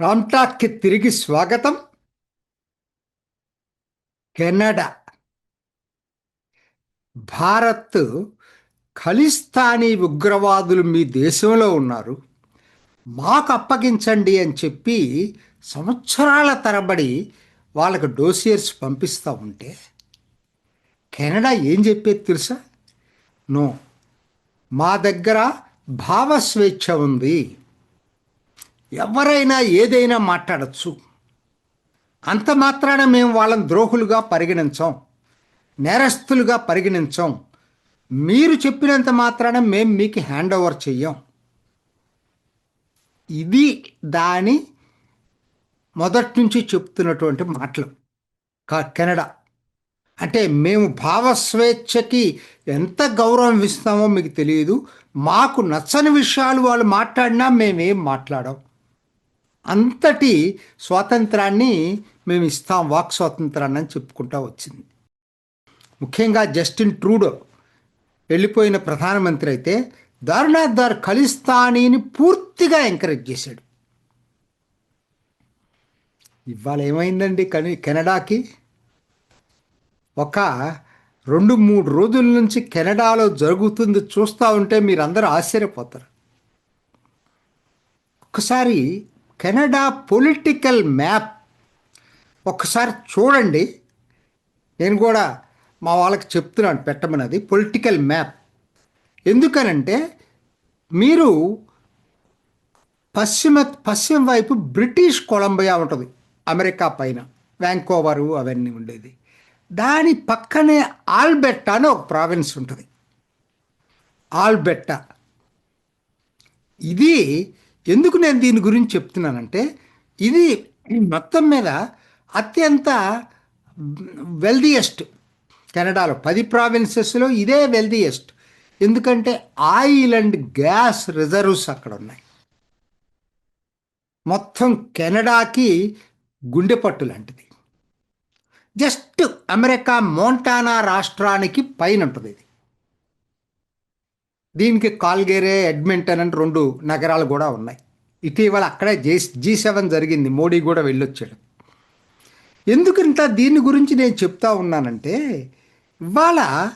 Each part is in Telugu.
రామ్టాక్కి తిరిగి స్వాగతం. కెనడా. భారత్ ఖలిస్తానీ ఉగ్రవాదులు మీ దేశంలో ఉన్నారు. మాకు అప్పగించండి అని చెప్పి సంవత్సరాల తరబడి వాళ్ళకు డోసియర్స్ పంపిస్తూ ఉంటే కెనడా ఏం చెప్పేది తెలుసా? నో. మా దగ్గర భావస్వేచ్ఛ ఉంది. ఎవరైనా ఏదైనా మాట్లాడచ్చు. అంత మాత్రాన మేము వాళ్ళని ద్రోహులుగా పరిగణించాం. నేరస్తులుగా పరిగణించాం. మీరు చెప్పినంత మాత్రాన మేము మీకు హ్యాండ్ ఓవర్ చెయ్యం. ఇది దాని మొదటి నుంచి చెప్తున్నటువంటి మాటలు. క- కెనడా. అంటే మేము భావస్వేచ్ఛకి ఎంత గౌరవం ఇస్తామో మీకు తెలియదు. మాకు నచ్చని విషయాలు వాళ్ళు మాట్లాడినా మేమేం మాట్లాడాం అంతటి స్వాతంత్రాన్ని మేము ఇస్తాం వాక్ స్వాతంత్రాన్ని అని చెప్పుకుంటా వచ్చింది. ముఖ్యంగా జస్టిన్ ట్రూడో వెళ్ళిపోయిన ప్రధానమంత్రి అయితే దారుణాథ్ ఖలిస్తానీని పూర్తిగా ఎంకరేజ్ చేశాడు. ఇవాళ ఏమైందండి కని కెనడాకి? ఒక రెండు మూడు రోజుల నుంచి కెనడాలో జరుగుతుంది చూస్తూ ఉంటే మీరందరూ ఆశ్చర్యపోతారు. ఒకసారి కెనడా పొలిటికల్ మ్యాప్. ఒక్కసారి చూడండి. నేను కూడా మా వాళ్ళకి చెప్తున్నాను పెట్టమన్నది పొలిటికల్ మ్యాప్. ఎందుకనంటే మీరు పశ్చిమ పశ్చిమ వైపు బ్రిటిష్ కొలంబియా ఉంటుంది అమెరికా పైన. వ్యాంకోవరు అవన్నీ ఉండేది. దాని పక్కనే ఆల్బెట్టా అని ఒక ప్రావిన్స్ ఉంటుంది. ఆల్బెట్టా ఇది ఎందుకు నేను దీని గురించి చెప్తున్నానంటే ఇది మొత్తం మీద అత్యంత వెల్దియెస్ట్ కెనడాలో పది ప్రావిన్సెస్లో ఇదే వెల్దియెస్ట్ ఎందుకంటే ఆయిల్ అండ్ గ్యాస్ రిజర్వ్స్ అక్కడ ఉన్నాయి. మొత్తం కెనడాకి గుండెపట్టు లాంటిది. జస్ట్ అమెరికా మోంటానా రాష్ట్రానికి పైన ఉంటుంది ఇది. దీనికి కాల్గేరే ఎడ్మింటన్ అని రెండు నగరాలు కూడా ఉన్నాయి. ఇటీవల అక్కడే జే జీ సెవెన్ జరిగింది. మోడీ కూడా వెళ్ళొచ్చాడు. ఎందుకు ఇంత దీని గురించి నేను చెప్తా ఉన్నానంటే ఇవాళ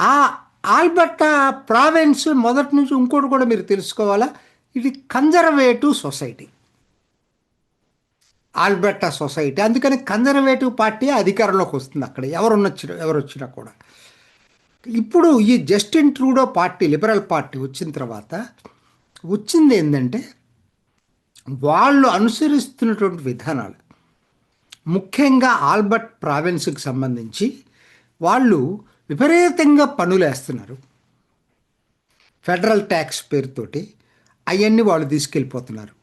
ఆ ఆల్బర్టా ప్రావిన్స్ మొదటి నుంచి ఇంకోటి కూడా మీరు తెలుసుకోవాలా? ఇది కన్జర్వేటివ్ సొసైటీ. Alberta society. అందుకని కన్జర్వేటివ్ పార్టీ అధికారంలోకి వస్తుంది అక్కడ. ఎవరు వచ్చిన ఎవరు వచ్చినా కూడా. ఇప్పుడు ఈ Justin Trudeau party liberal party వచ్చిన తర్వాత వచ్చింది ఏంటంటే వాళ్ళు అనుసరిస్తున్నటువంటి విధానాలు. ముఖ్యంగా ఆల్బర్ట్ ప్రావిన్స్కి సంబంధించి వాళ్ళు విపరీతంగా పనులు వేస్తున్నారు. ఫెడరల్ ట్యాక్స్ పేరుతోటి అవన్నీ వాళ్ళు తీసుకెళ్ళిపోతున్నారు.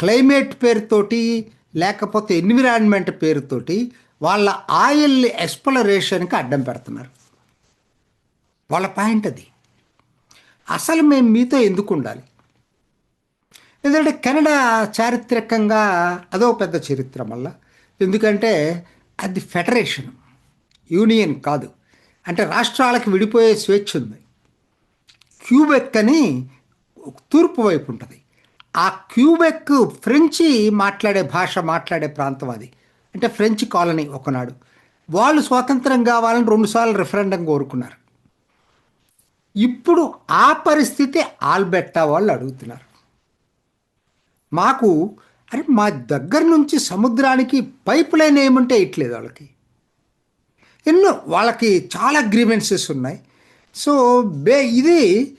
క్లైమేట్ పేరుతోటి లేకపోతే ఎన్విరాన్మెంట్ పేరుతోటి వాళ్ళ ఆయిల్ ఎక్స్ప్లరేషన్కి అడ్డం పెడుతున్నారు. వాళ్ళ పాయింట్ అది. అసలు మేము మీతో ఎందుకు ఉండాలి? ఎందుకంటే కెనడా చారిత్రకంగా అదో పెద్ద చరిత్ర మళ్ళా. ఎందుకంటే అది ఫెడరేషన్ యూనియన్ కాదు. అంటే రాష్ట్రాలకు విడిపోయే స్వేచ్ఛ ఉంది. క్యూబెక్ అని తూర్పు వైపు ఉంటుంది. ఆ క్యూబెక్ ఫ్రెంచి మాట్లాడే భాష మాట్లాడే ప్రాంతం అది. అంటే ఫ్రెంచ్ కాలనీ ఒకనాడు. వాళ్ళు స్వాతంత్రం కావాలని రెండుసార్లు రిఫరెండం కోరుకున్నారు. ఇప్పుడు ఆ పరిస్థితి ఆల్బెట్టా వాళ్ళు అడుగుతున్నారు. మాకు అరే మా దగ్గర నుంచి సముద్రానికి పైప్ లైన్ ఏముంటే ఇట్లేదు వాళ్ళకి. ఎన్నో వాళ్ళకి చాలా గ్రీవెన్సెస్ ఉన్నాయి. సో బే ఇది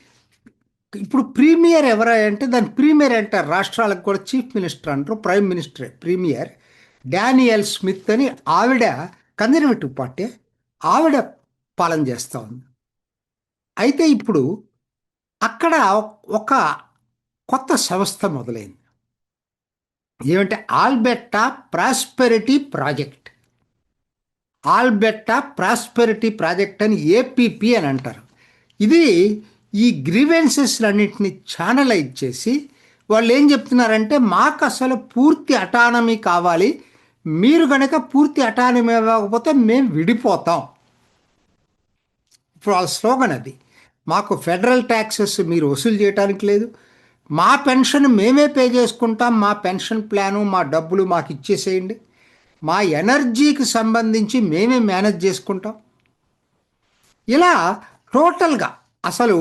ఇప్పుడు ప్రీమియర్ ఎవరంటే దాని ప్రీమియర్ అంటారు రాష్ట్రాలకు కూడా చీఫ్ మినిస్టర్ అంటారు prime minister premier. Danielle Smith అని ఆవిడ కన్జర్వేటివ్ పార్టీ ఆవిడ పాలన చేస్తూ ఉంది. అయితే ఇప్పుడు అక్కడ ఒక కొత్త సంస్థ మొదలైంది. ఏమంటే Alberta prosperity project. Alberta prosperity project అని ఏపీపీ అని అంటారు. ఇది ఈ గ్రీవెన్సెస్లన్నింటినీ ఛానలైజ్ చేసి వాళ్ళు ఏం చెప్తున్నారంటే మాకు అసలు పూర్తి అటానమీ కావాలి. మీరు కనుక పూర్తి అటానమీ ఇవ్వకపోతే మేము విడిపోతాం. ఇప్పుడు వాళ్ళ స్లోగన్ అది. మాకు ఫెడరల్ ట్యాక్సెస్ మీరు వసూలు చేయడానికి లేదు. మా పెన్షన్ మేమే పే చేసుకుంటాం. మా పెన్షన్ ప్లాను మా డబ్బులు మాకు ఇచ్చేసేయండి. మా ఎనర్జీకి సంబంధించి మేమే మేనేజ్ చేసుకుంటాం. ఇలా టోటల్గా అసలు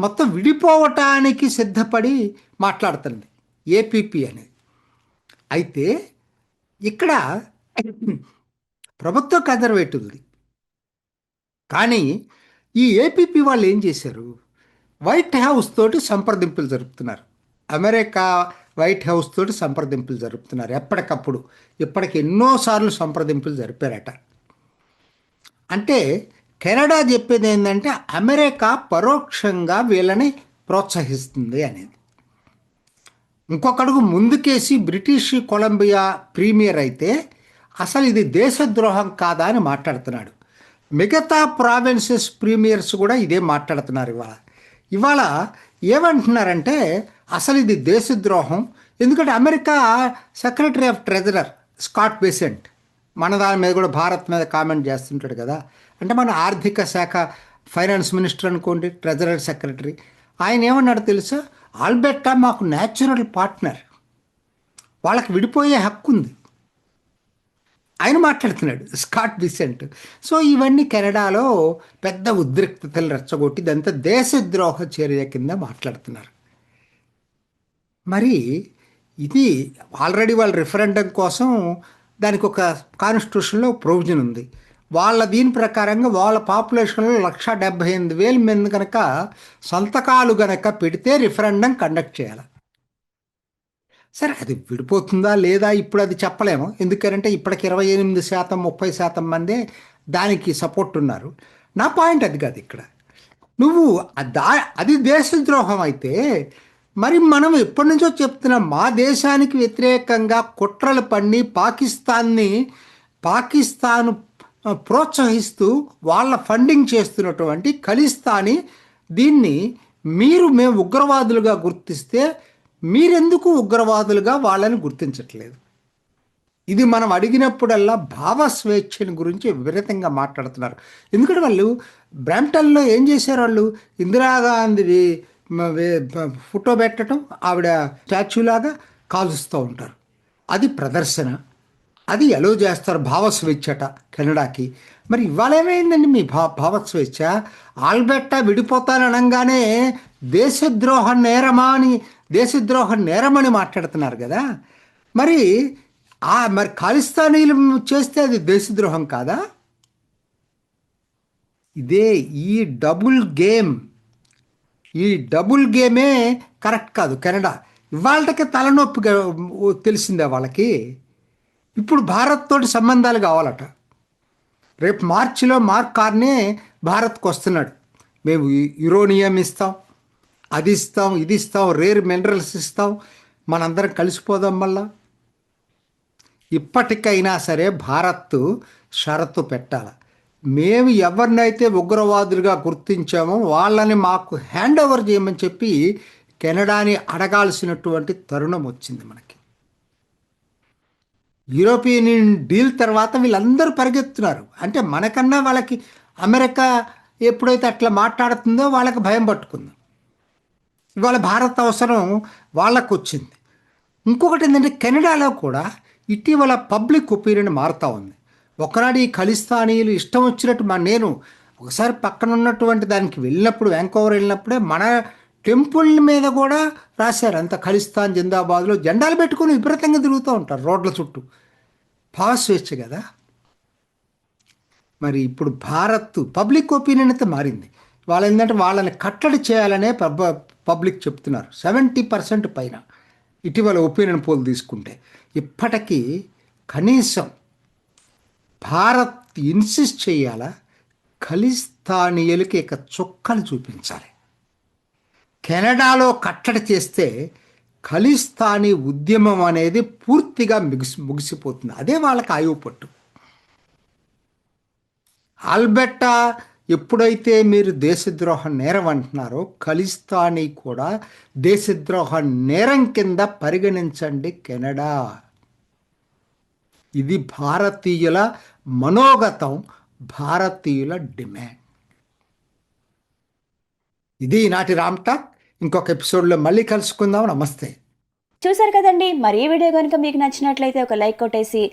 మొత్తం విడిపోవటానికి సిద్ధపడి మాట్లాడుతుంది ఏపీపీ అనేది. అయితే ఇక్కడ ప్రభుత్వ కన్జర్వేటివ్ది కానీ ఈ ఏపీపీ వాళ్ళు ఏం చేశారు? వైట్ హౌస్ తోటి సంప్రదింపులు జరుపుతున్నారు. అమెరికా వైట్ హౌస్ తోటి సంప్రదింపులు జరుపుతున్నారు. ఎప్పటికప్పుడు. ఇప్పటికి ఎన్నోసార్లు సంప్రదింపులు జరిపారట. అంటే కెనడా చెప్పేది ఏంటంటే అమెరికా పరోక్షంగా వీళ్ళని ప్రోత్సహిస్తుంది అనేది. ఇంకొకడుగు ముందుకేసి బ్రిటిష్ కొలంబియా ప్రీమియర్ అయితే అసలు ఇది దేశద్రోహం కాదా అని మాట్లాడుతున్నాడు. మిగతా ప్రావిన్సెస్ ప్రీమియర్స్ కూడా ఇదే మాట్లాడుతున్నారు ఇవాళ. ఇవాళ ఏమంటున్నారంటే అసలు ఇది దేశద్రోహం. ఎందుకంటే America secretary of treasurer Scott Bessent మన దాని మీద కూడా భారత్ మీద కామెంట్ చేస్తుంటాడు కదా. అంటే మన ఆర్థిక శాఖ ఫైనాన్స్ మినిస్టర్ అనుకోండి ట్రెజరర్ సెక్రటరీ. ఆయన ఏమన్నాడు తెలుసా? ఆల్బెట్టా మాకు న్యాచురల్ పార్ట్నర్. వాళ్ళకి విడిపోయే హక్కు ఉంది ఆయన మాట్లాడుతున్నాడు. స్కాట్ బిసెంట్ సో ఇవన్నీ కెనడాలో పెద్ద ఉద్రిక్తతలు రెచ్చగొట్టి ఇదంతా దేశద్రోహ చర్య కింద మాట్లాడుతున్నారు. మరి ఇది ఆల్రెడీ వాళ్ళ రిఫరెండం కోసం దానికి ఒక కాన్స్టిట్యూషన్లో ప్రొవిజన్ ఉంది. వాళ్ళ దీని ప్రకారంగా వాళ్ళ పాపులేషన్లో లక్ష డెబ్బై ఎనిమిది వేల మంది కనుక సంతకాలు గనక పెడితే రిఫరెండం కండక్ట్ చేయాలి. సరే అది విడిపోతుందా లేదా ఇప్పుడు అది చెప్పలేము. ఎందుకంటే ఇప్పటికి ఇరవై ఎనిమిది శాతం ముప్పై శాతం మందే దానికి సపోర్ట్ ఉన్నారు. నా పాయింట్ అది కాదు ఇక్కడ. నువ్వు దా అది దేశద్రోహం అయితే మరి మనం ఎప్పటి నుంచో చెప్తున్నాం మా దేశానికి వ్యతిరేకంగా కుట్రలు పన్ని పాకిస్తాన్ని పాకిస్తాన్ ప్రోత్సహిస్తూ వాళ్ళ ఫండింగ్ చేస్తున్నటువంటి ఖలిస్తాని దీన్ని మీరు మేము ఉగ్రవాదులుగా గుర్తిస్తే మీరెందుకు ఉగ్రవాదులుగా వాళ్ళని గుర్తించట్లేదు? ఇది మనం అడిగినప్పుడల్లా భావ స్వేచ్ఛని గురించి విపరీతంగా మాట్లాడుతున్నారు. ఎందుకంటే వాళ్ళు బ్రాంప్టన్లో ఏం చేశారు వాళ్ళు? ఇందిరాగాంధీ ఫోటో పెట్టడం ఆవిడ స్టాచ్యూలాగా కాలుస్తూ ఉంటారు. అది ప్రదర్శన. అది ఎలో చేస్తారు? భావ స్వేచ్ఛట కెనడాకి. మరి ఇవాళ ఏమైందండి మీ భా భావ స్వేచ్ఛ? ఆల్బెట్టా విడిపోతాననగానే దేశద్రోహ నేరమా అని దేశద్రోహ నేరమని మాట్లాడుతున్నారు కదా. మరి ఆ మరి ఖాళిస్తానీలు చేస్తే అది దేశద్రోహం కాదా? ఇదే ఈ డబుల్ గేమ్. ఈ డబుల్ గేమే కరెక్ట్ కాదు కెనడా. ఇవాళకి తలనొప్పిగా తెలిసిందే వాళ్ళకి? ఇప్పుడు భారత్ తోటి సంబంధాలు కావాలట. రేపు మార్చిలో మార్క్ కార్నే భారత్కు వస్తున్నాడు మేము యురోనియం ఇస్తాం. అది ఇస్తాం ఇది ఇస్తాం రేర్ మినరల్స్ ఇస్తాం మనందరం కలిసిపోదాం మళ్ళా. ఇప్పటికైనా సరే భారత్ షరతు పెట్టాలి. మేము ఎవరినైతే ఉగ్రవాదులుగా గుర్తించామో వాళ్ళని మాకు హ్యాండ్ ఓవర్ చేయమని చెప్పి కెనడాని అడగాల్సినటువంటి తరుణం వచ్చింది మనకి. యూరోపియన్ యూనియన్ డీల్ తర్వాత వీళ్ళందరూ పరిగెత్తున్నారు. అంటే మనకన్నా వాళ్ళకి అమెరికా ఎప్పుడైతే అట్లా మాట్లాడుతుందో వాళ్ళకి భయం పట్టుకుందాం. ఇవాళ భారత్ అవసరం వాళ్ళకు వచ్చింది ఇంకొకటి ఏంటంటే కెనడాలో కూడా ఇటీవల పబ్లిక్ ఒపీనియన్ మారుతూ ఉంది. ఒకనాడు ఈ ఖలిస్తానీయులు ఇష్టం వచ్చినట్టు మా నేను ఒకసారి పక్కన ఉన్నటువంటి దానికి వెళ్ళినప్పుడు వ్యాంకోవర్ వెళ్ళినప్పుడే మన టెంపుల్ మీద కూడా రాశారు. అంత ఖలిస్తాన్ జిందాబాద్లో జెండాలు పెట్టుకుని విపరీతంగా తిరుగుతూ ఉంటారు రోడ్ల చుట్టూ. పాస్ వేస్ట్ కదా. మరి ఇప్పుడు భారత్ పబ్లిక్ ఒపీనియన్ అయితే మారింది. వాళ్ళు ఏంటంటే వాళ్ళని కట్టడి చేయాలనే పబ్లిక్ చెప్తున్నారు. సెవెంటీ పర్సెంట్ పైన ఇటీవల ఒపీనియన్ పోల్ తీసుకుంటే ఇప్పటికీ కనీసం భారత్ ఇన్సిస్ట్ చేయాలా? ఖలిస్తానీయులకి ఇక చుక్కలు చూపించాలి. కెనడాలో కట్టడి చేస్తే ఖలిస్తానీ ఉద్యమం అనేది పూర్తిగా మిగిసి ముగిసిపోతుంది. అదే వాళ్ళకి ఆయువు పట్టు. ఆల్బెట్టా ఎప్పుడైతే మీరు దేశద్రోహ నేరం అంటున్నారో ఖలిస్తానీ కూడా దేశద్రోహ నేరం కింద పరిగణించండి కెనడా. ఇది భారతీయుల మనోగతం భారతీయుల డిమాండ్. ఇది నాటి రామ్ టాక్. ఇంకొక ఎపిసోడ్లో మళ్ళీ కలుసుకుందాం. నమస్తే. చూసారు కదండి మరి ఈ వీడియో కనుక మీకు నచ్చినట్లయితే ఒక లైక్ కొట్టేసి